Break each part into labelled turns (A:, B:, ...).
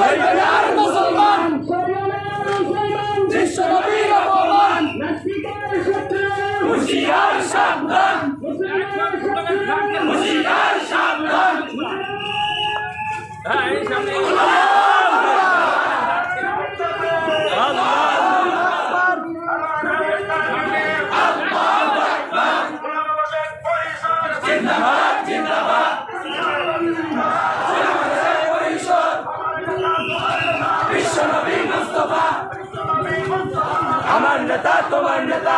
A: সইবে
B: না আর মুসলমান বিশ্বনবীর অপমান হুঁশিয়ার সাবধান হুঁশিয়ার সাবধান হ্যাঁ এই সামনে। নেতা, তোমার নেতা।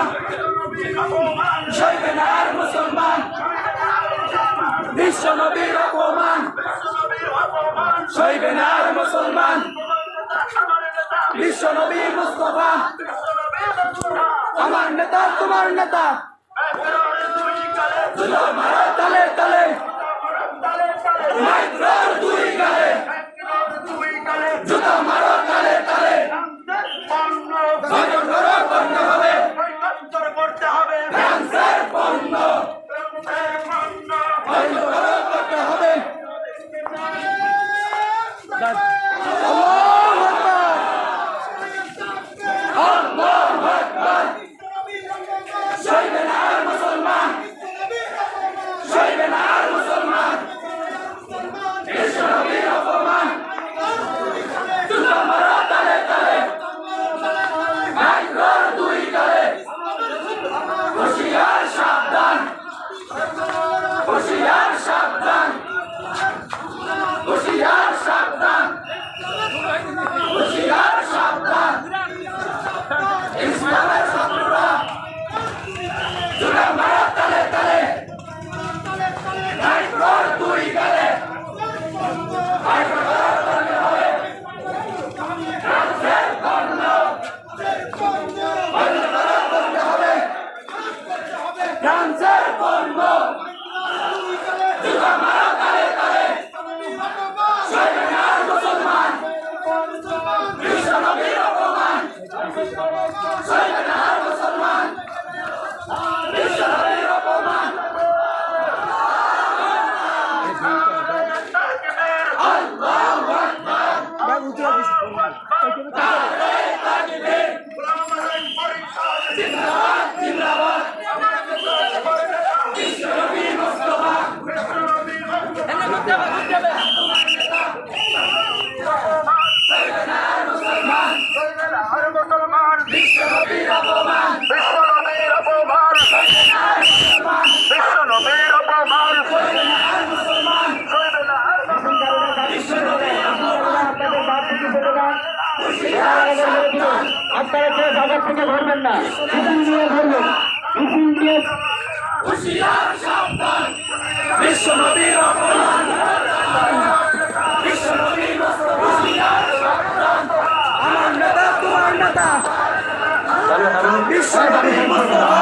B: সইবে আর মুসলমান। বিশ্ব নবীর অপমান। সইবে আর মুসলমান। বিশ্ব নবী মুস্তফা। আমার নেতা, তোমার নেতা। তালে তালে মাইক্রো Chúng
C: আপনারা কেউ বাজার থেকে ধরবেন না। মিছিল নিয়ে ধরবেন। মিছিল নিয়ে
B: অপমান। আমার নেতা তোমার নেতা। বিশ্ব নবীর মুস্তফা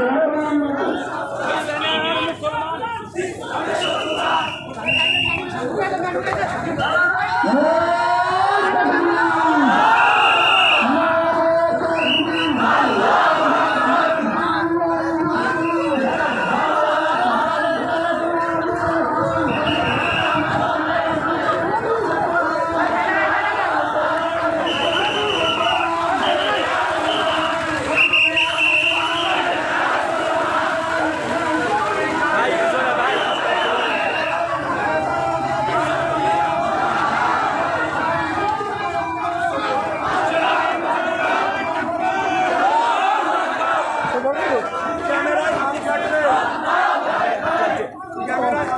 B: Thank you.